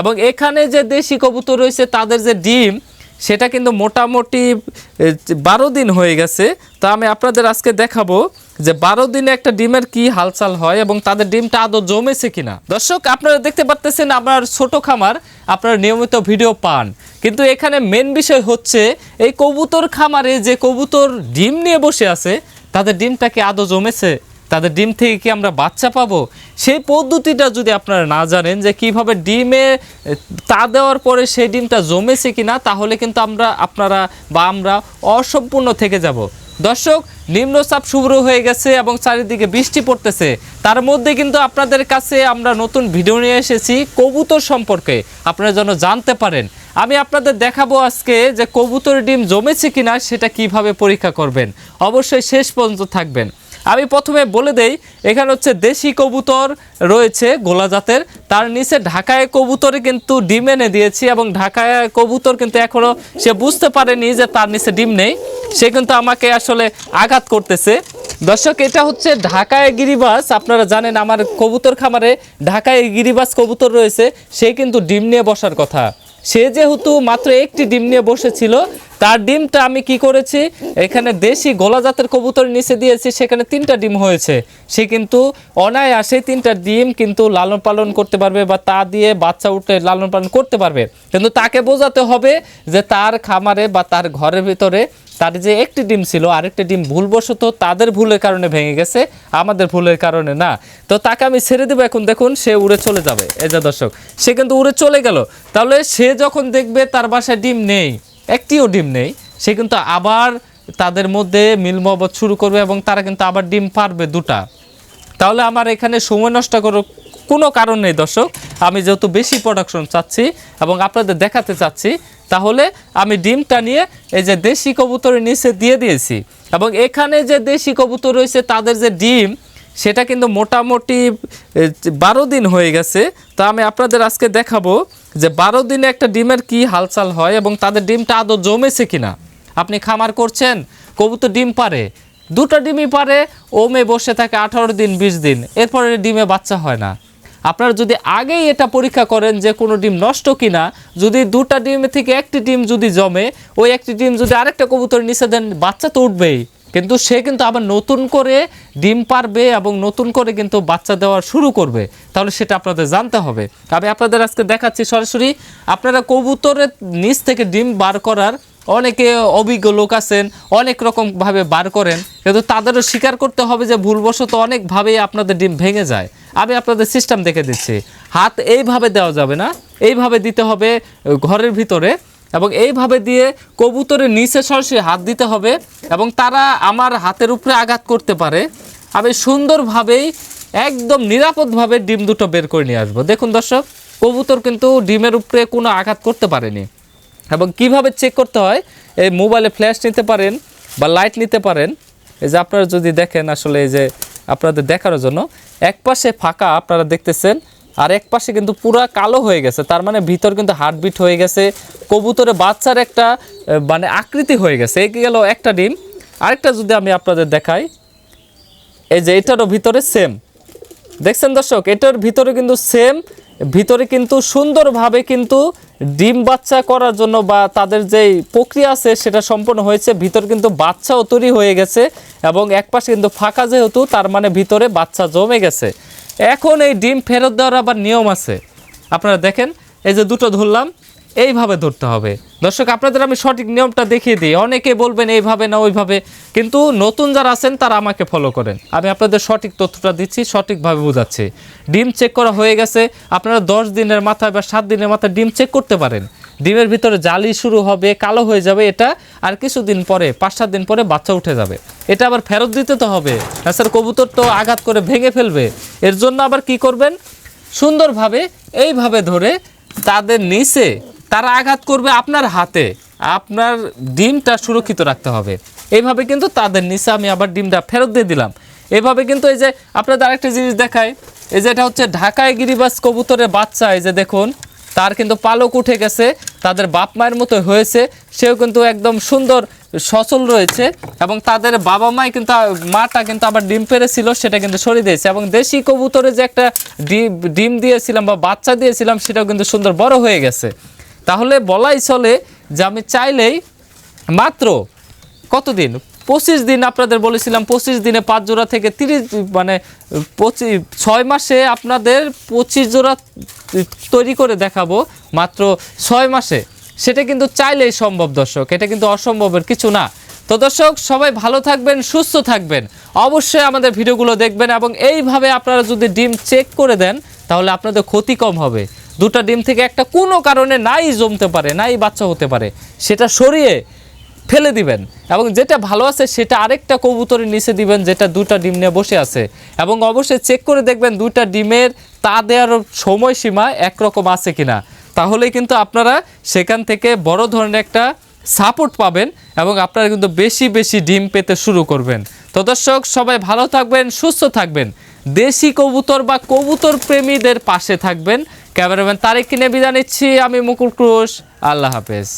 এবং এখানে যে দেশি কবুতর রয়েছে, তাদের যে ডিম, সেটা কিন্তু মোটামুটি বারো দিন হয়ে গেছে। তো আমি আপনাদের আজকে দেখাবো যে বারো দিনে একটা ডিমের কি হালচাল হয় এবং তাদের ডিমটা আদৌ জমেছে কিনা। দর্শক, আপনারা দেখতে পারতেছেন আমার ছোট খামার, আপনারা নিয়মিত ভিডিও পান। কিন্তু এখানে মেন বিষয় হচ্ছে, এই কবুতর খামারে যে কবুতর ডিম নিয়ে বসে আছে, তাদের ডিমটা কি আদৌ জমেছে? তাদের ডিম থেকে কি আমরা বাচ্চা পাবো? সেই পদ্ধতিটা যদি আপনারা না জানেন যে কীভাবে ডিমে তা দেওয়ার পরে সেই ডিমটা জমেছে কি না তাহলে কিন্তু আমরা, আপনারা বা আমরা অসম্পূর্ণ থেকে যাব। দর্শক, নিম্নচাপ শুরু হয়ে গেছে এবং চারিদিকে বৃষ্টি পড়তেছে। তার মধ্যে কিন্তু আপনাদের কাছে আমরা নতুন ভিডিও নিয়ে এসেছি কবুতর সম্পর্কে। আপনারা যেন জানতে পারেন। আমি আপনাদের দেখাবো আজকে যে কবুতর ডিম জমেছে কিনা, সেটা কীভাবে পরীক্ষা করবেন। অবশ্যই শেষ পর্যন্ত থাকবেন। আমি প্রথমে বলে দেই, এখানে হচ্ছে দেশি কবুতর রয়েছে গোলা জাতের। তার নিচে ঢাকায় কবুতরে কিন্তু ডিম এনে দিয়েছি এবং ঢাকায় কবুতর কিন্তু এখনও সে বুঝতে পারেনি যে তার নিচে ডিম নেই। সে কিন্তু আমাকে আসলে আঘাত করতেছে। দর্শক, এটা হচ্ছে ঢাকায় গিরিবাস। আপনারা জানেন আমার কবুতর খামারে ঢাকায় গিরিবাস কবুতর রয়েছে। সে কিন্তু ডিম নিয়ে বসার কথা। সে যেহেতু মাত্র একটি ডিম নিয়ে বসেছিল তার ডিমটা আমি কি করেছি? এখানে দেশি গোলা জাতের কবুতর নিচে দিয়েছি, সেখানে তিনটা ডিম হয়েছে। সে কিন্তু অনায়াসে তিনটা ডিম কিন্তু লালন পালন করতে পারবে বা তা দিয়ে বাচ্চা উঠে লালন পালন করতে পারবে। কিন্তু তাকে বোঝাতে হবে যে তার খামারে বা তার ঘরের ভিতরে তার যে একটি ডিম ছিল, আরেকটি ডিম ভুলবশত তাদের ভুলের কারণে ভেঙে গেছে, আমাদের ভুলের কারণে না। তো তাকে আমি ছেড়ে দেবো এখন, দেখুন সে উড়ে চলে যাবে। যে দর্শক, সে কিন্তু উড়ে চলে গেল। তাহলে সে যখন দেখবে তার বাসায় ডিম নেই একটিও ডিম নেই। সে কিন্তু আবার তাদের মধ্যে মিল মহব্বত শুরু করবে এবং তারা কিন্তু আবার ডিম পারবে দুটা। তাহলে আমার এখানে সময় নষ্ট করার কোনো কারণ নেই, দর্শক। আমি যেহেতু বেশি প্রোডাকশন চাচ্ছি এবং আপনাদের দেখাতে চাচ্ছি, তাহলে আমি ডিমটা নিয়ে এই যে দেশি কবুতরের নিচে দিয়ে দিয়েছি। এবং এখানে যে দেশি কবুতর রয়েছে, তাদের যে ডিম সেটা কিন্তু মোটামুটি বারো দিন হয়ে গেছে। তো আমি আপনাদের আজকে দেখাবো যে বারো দিনে একটা ডিমের কি হালচাল হয় এবং তাদের ডিমটা আদৌ জমেছে কিনা। আপনি খামার করছেন, কবুতর ডিম পারে। দুটো ডিমই পারে, ওমে বসে থাকে আঠারো দিন, বিশ দিন। এরপরে ডিমে বাচ্চা হয় না। আপনারা যদি আগেই এটা পরীক্ষা করেন যে কোনো ডিম নষ্ট কিনা, যদি দুটা ডিম থেকে একটি ডিম যদি জমে, ওই একটি ডিম যদি আরেকটা কবুতর নিচে দেন, বাচ্চা তো উঠবেই। কিন্তু সে কিন্তু আবার নতুন করে ডিম পারবে এবং নতুন করে কিন্তু বাচ্চা দেওয়া শুরু করবে। তাহলে সেটা আপনাদের জানতে হবে। আমি আপনাদের আজকে দেখাচ্ছি সরাসরি, আপনারা কবুতরের নিচ থেকে ডিম বার করার অনেকে অভিজ্ঞ লোক আছেন, অনেক রকমভাবে বার করেন, কিন্তু তাদেরও স্বীকার করতে হবে যে ভুলবশত অনেকভাবেই আপনাদের ডিম ভেঙে যায়। আমি আপনাদের সিস্টেম দেখে দিচ্ছি। হাত এইভাবে দেওয়া যাবে না, এইভাবে দিতে হবে ঘরের ভিতরে। এবং এইভাবে দিয়ে কবুতরের নিচে সরাসরি হাত দিতে হবে এবং তারা আমার হাতের উপরে আঘাত করতে পারে। আমি সুন্দরভাবেই, একদম নিরাপদভাবে ডিম দুটো বের করে নিয়ে আসব। দেখুন দর্শক, কবুতর কিন্তু ডিমের উপরে কোনো আঘাত করতে পারেনি। এবং কীভাবে চেক করতে হয়? এই মোবাইলে ফ্ল্যাশ নিতে পারেন বা লাইট নিতে পারেন। এই যে আপনারা যদি দেখেন আসলে এই যে আপনাদের দেখানোর জন্য এক পাশে ফাঁকা আপনারা দেখতেছেন আর এক পাশে কিন্তু পুরা কালো হয়ে গেছে, তার মানে ভিতর কিন্তু হার্টবিট হয়ে গেছে কবুতরে বাচ্চার একটা মানে আকৃতি হয়ে গেছে। এই গেল একটা ডিম, আরেকটা যদি আমি আপনাদের দেখাই, এই যে এটারও ভিতরে সেম দেখছেন দর্শক, এটার ভিতরে কিন্তু সেম ভিতরে কিন্তু সুন্দরভাবে কিন্তু ডিম বাচ্চা করার জন্য বা তাদের যেই প্রক্রিয়া আছে সেটা সম্পন্ন হয়েছে, ভিতর কিন্তু বাচ্চাও তৈরি হয়ে গেছে এবং এক পাশে কিন্তু ফাঁকা যেহেতু, তার মানে ভিতরে বাচ্চা জমে গেছে। এখন এই ডিম ফেরত দেওয়ার আবার নিয়ম আছে। আপনারা দেখেন, এই যে দুটো ধরলাম, এইভাবে ধরতে হবে। দর্শক, আপনাদের আমি সঠিক নিয়মটা দেখিয়ে দিই। অনেকে বলবেন এইভাবে না ওইভাবে, কিন্তু নতুন যারা আছেন, তারা আমাকে ফলো করেন। আমি আপনাদের সঠিক তথ্যটা দিচ্ছি, সঠিকভাবে বোঝাচ্ছি। ডিম চেক করা হয়ে গেছে, আপনারা দশ দিনের মাথায় বা সাত দিনের মাথায় ডিম চেক করতে পারেন। ডিমের ভিতরে জালি শুরু হবে, কালো হয়ে যাবে এটা, আর কিছুদিন পরে, পাঁচ সাত দিন পরে বাচ্চা উঠে যাবে। এটা আবার ফেরত দিতে তো হবে। না স্যার, কবুতর তো আঘাত করে ভেঙে ফেলবে। এর জন্য আবার কি করবেন? সুন্দরভাবে, এইভাবে ধরে তাদের নিচে, তারা আঘাত করবে আপনার হাতে। আপনার ডিমটা সুরক্ষিত রাখতে হবে। এইভাবে কিন্তু তাদের নিচে আমি আবার ডিমটা ফেরত দিয়ে দিলাম। এভাবে কিন্তু এই যে, আপনাদের আরেকটা জিনিস দেখায় এই যে এটা হচ্ছে ঢাকায় গিরিবাস কবুতরের বাচ্চা। এই যে দেখুন তার কিন্তু পালক উঠে গেছে, তাদের বাপ মায়ের মতো হয়েছে, সেও কিন্তু একদম সুন্দর, সচল রয়েছে এবং তাদের বাবা মাই কিন্তু মাটা কিন্তু আবার ডিম পেরেছিল, সেটা কিন্তু সরিয়ে দিয়েছে এবং দেশি কবুতরে যে একটা ডিম ডিম দিয়েছিলাম বা বাচ্চা দিয়েছিলাম, সেটাও কিন্তু সুন্দর বড় হয়ে গেছে। তাহলে বলাই চলে যে আমি চাইলেই মাত্র কতদিন? পঁচিশ দিন আপনাদের বলেছিলাম, পঁচিশ দিনে পাঁচ জোড়া থেকে তিরিশ মানে পঁচিশ, ছয় মাসে আপনাদের পঁচিশ জোড়া তৈরি করে দেখাবো, মাত্র ছয় মাসে। সেটা কিন্তু চাইলেই সম্ভব, দর্শক। এটা কিন্তু অসম্ভবের কিছু না। তো দর্শক, সবাই ভালো থাকবেন, সুস্থ থাকবেন। অবশ্যই আমাদের ভিডিওগুলো দেখবেন এবং এইভাবে আপনারা যদি ডিম চেক করে দেন, তাহলে আপনাদের ক্ষতি কম হবে। দুটো ডিম থেকে একটা কোনো কারণে নাই জমতে পারে, নাই বাচ্চা হতে পারে। সেটা সরিয়ে ফেলে দিবেন এবং যেটা ভালো আছে সেটা আরেকটা কবুতরের নিচে দিবেন যেটা দুটা ডিম নিয়ে বসে আছে। এবং অবশ্যই চেক করে দেখবেন দুটা ডিমের তা দেওয়ার সময়সীমা একরকম আছে কিনা। তাহলেই কিন্তু আপনারা সেখান থেকে বড় ধরনের একটা সাপোর্ট পাবেন এবং আপনারা কিন্তু বেশি বেশি ডিম পেতে শুরু করবেন। তো দর্শক, সবাই ভালো থাকবেন, সুস্থ থাকবেন। দেশি কবুতর বা কবুতর প্রেমীদের পাশে থাকবেন। ক্যামেরাম্যান তারেক কিনে বিদায় নিচ্ছি, আমি মুকুল ক্রোশ। আল্লাহ হাফেজ।